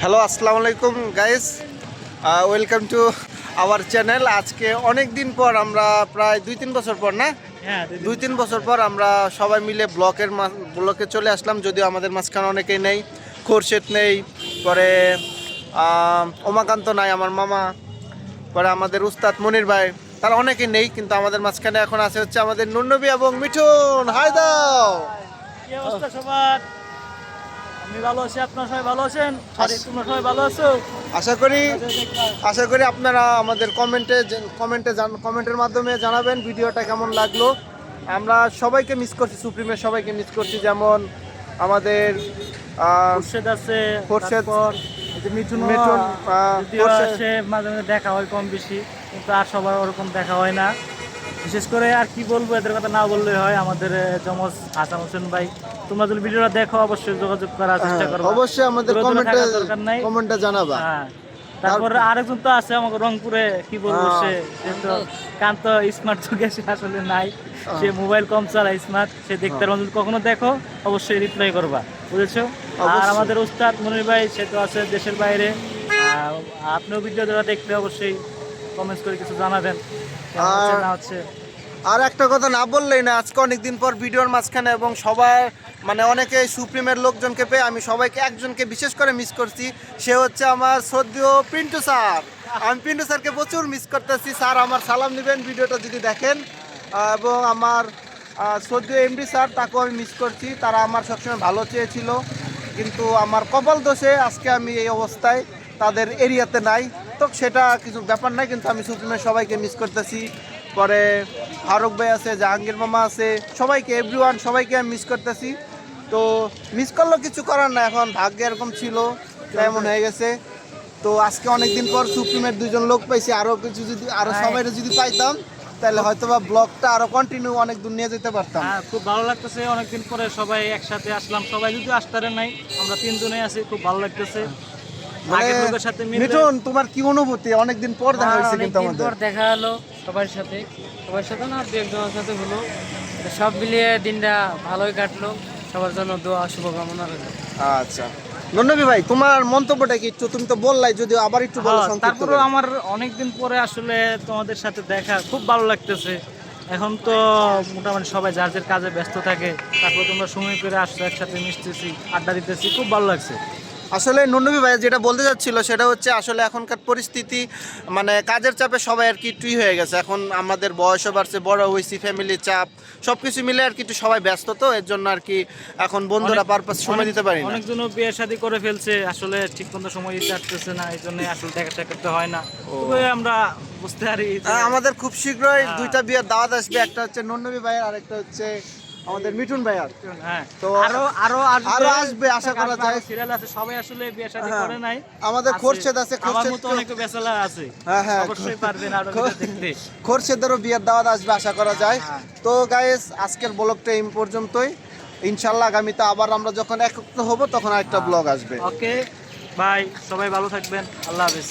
Hello আসসালামু আলাইকুম guys welcome to our channel আজকে অনেক দিন পর আমরা প্রায় দুই তিন বছর পর না? হ্যাঁ দুই তিন বছর পর আমরা সবাই মিলে ব্লকের ব্লকে চলে আসলাম যদিও আমাদের মাঝখানে অনেকেই নেই খোরশেদ নেই পরে আহ, ওমাকান্ত নাই আমার মামা পরে আমাদের উস্তাদ মনির ভাই তারা অনেকেই নেই কিন্তু আমাদের মাঝখানে এখন আছে হচ্ছে আমাদের নুনবী এবং মিঠুন। হাই দাও! আমি ভালো আছি আপনারা সবাই ভালো আছেন? সরি তোমরা সবাই ভালো আছো? আশা করি আশা করি আপনারা আমাদের কমেন্টে কমেন্টে কমেন্টের মাধ্যমে জানাবেন ভিডিওটা কেমন লাগল। আমরা সবাইকে মিস করছি সুপ্রিমের সবাইকে মিস করছি যেমন আমাদের আছে খোরশেদ, মিঠুন মিঠুন, মাঝে মাঝে দেখা হয় কম বেশি কিন্তু আর সবার ওরকম দেখা হয় না। বিশেষ করে আর কি বলব এদের কথা না বললে হয়। আমাদের যমজ হাসান হোসেন ভাই তোমরা যদি ভিডিওটা দেখো অবশ্যই যোগাযোগ করার চেষ্টা হ্যাঁ, করব। অবশ্যই আমাদের দূরে দূরে কমেন্টে দরকার নাই। কমেন্টে জানাবা। হ্যাঁ তারপর আরেকজন তো আছে আমাকে রংপুরে কি বলব হ্যাঁ। সে তো কান্ত স্মার্ট যুগে সে আসলে নাই। সে মোবাইল কম চালায় স্মার্ট সে দেখতে পারবে কখনো দেখো অবশ্যই রিপ্লাই করবা বুঝেছ? আর আমাদের উস্তাদ মনির ভাই সে তো আছে দেশের বাইরে। আপনিও ভিডিও দ্বারা দেখলে অবশ্যই কমেন্টস করে কিছু জানাবেন। আর- না হচ্ছে? আর একটা কথা না বললেই না আজকে অনেকদিন পর ভিডিওর মাঝখানে এবং সবার মানে অনেকে সুপ্রিমের লোকজনকে পেয়ে আমি সবাইকে একজনকে বিশেষ করে মিস করছি সে হচ্ছে আমার সদ্য পিন্টু স্যার। আমি পিন্টু স্যারকে প্রচুর মিস করতেছি। স্যার আমার সালাম নেবেন ভিডিওটা যদি দেখেন। এবং আমার সদ্য এমডি স্যার তাকেও আমি মিস করছি। তারা আমার সবসময় ভালো চেয়েছিল। কিন্তু আমার কপাল দোষে আজকে আমি এই অবস্থায় তাদের এরিয়াতে নাই। তো সেটা কিছু ব্যাপার নাই কিন্তু আমি সুপ্রিমের সবাইকে মিস করতেছি। পরে ফারুক ভাই আছে জাহাঙ্গীর মামা আছে সবাইকে এভরিওয়ান সবাইকে আমি মিস করতেছি। তো মিস করলেও কিছু করার না এখন ভাগ্য এরকম ছিল এমন হয়ে গেছে। তো আজকে অনেকদিন পর সুপ্রিমের দুজন লোক পাইছি। আরও কিছু যদি আরও। সবাই যদি পাইতাম তাহলে হয়তো বা ব্লগটা আরও কন্টিনিউ অনেক দূর নিয়ে যেতে পারতাম। হ্যাঁ খুব ভালো লাগতেছে। অনেকদিন পরে সবাই একসাথে আসলাম। সবাই যদি আসতারে নাই আমরা তিনজনে আছি। খুব ভালো লাগতেছে। মিঠুন তোমার কি অনুভূতি? অনেকদিন পর দেখা হয়েছে কিন্তু আমাদের। পর দেখা হলো সবার সাথে। সবার সাথে না দু একজনের সাথে হলো। সব মিলিয়ে দিনটা ভালোই কাটলো। সবার জন্য দোয়া শুভকামনা রইল। আচ্ছা। ভাই তোমার মন্তব্যটা কি একটু? তুমি তো বললাই যদি আবার একটু বলো হ্যাঁ, তারপরে আমার অনেকদিন পরে আসলে তোমাদের সাথে দেখা খুব ভালো লাগতেছে। এখন তো মোটামুটি সবাই যার যার কাজে ব্যস্ত থাকে তারপর তোমরা সময় করে আসছো একসাথে মিশতেছি আড্ডা দিতেছি খুব ভালো লাগছে। আসলে নন্নবী ভাই যেটা বলতে চাচ্ছিল সেটা হচ্ছে আসলে এখনকার পরিস্থিতি মানে কাজের চাপে সবাই আর কি একটুই হয়ে গেছে। এখন আমাদের বয়সও বাড়ছে বড় হয়েছি ফ্যামিলির চাপ সব কিছু মিলে আর কি একটু সবাই ব্যস্ত তো এর জন্য আর কি এখন বন্ধুরা পারপাস সময় দিতে পারি না। অনেকজনও বিয়ে শাদী করে ফেলছে আসলে ঠিক মতো সময় দিতে পারতেছে না এই জন্য আসলে দেখা টেকা করতে হয় না। আমরা বুঝতে পারি আমাদের খুব শীঘ্রই হ্যাঁ। দুইটা বিয়ের দাওয়াত আসবে একটা হচ্ছে নন্নবী ভাইয়ের আর একটা হচ্ছে আমাদের মিঠুন ভাইয়ার হ্যাঁ। তো আরও আরও আরও আসবে, আশা করা যায়। সিরিয়াল আছে সবাই আসলে বিয়ে শাদী হ্যাঁ। করে নাই। আমাদের খোরশেদ আছে খোরশেদ মতো অনেক আছে। হ্যাঁ, হ্যাঁ। অবশ্যই পারবেন আরও দেখতে। খোরশেদেরও বিয়ের দাওয়াত আসবে আশা করা যায়। হ্যাঁ। তো গাইস আজকের ব্লগটা এই পর্যন্তই। ইনশাল্লাহ আগামীতে আবার আমরা যখন একত্র হব তখন আরেকটা ব্লগ আসবে। ওকে বাই সবাই ভালো থাকবেন। আল্লাহ হাফেজ।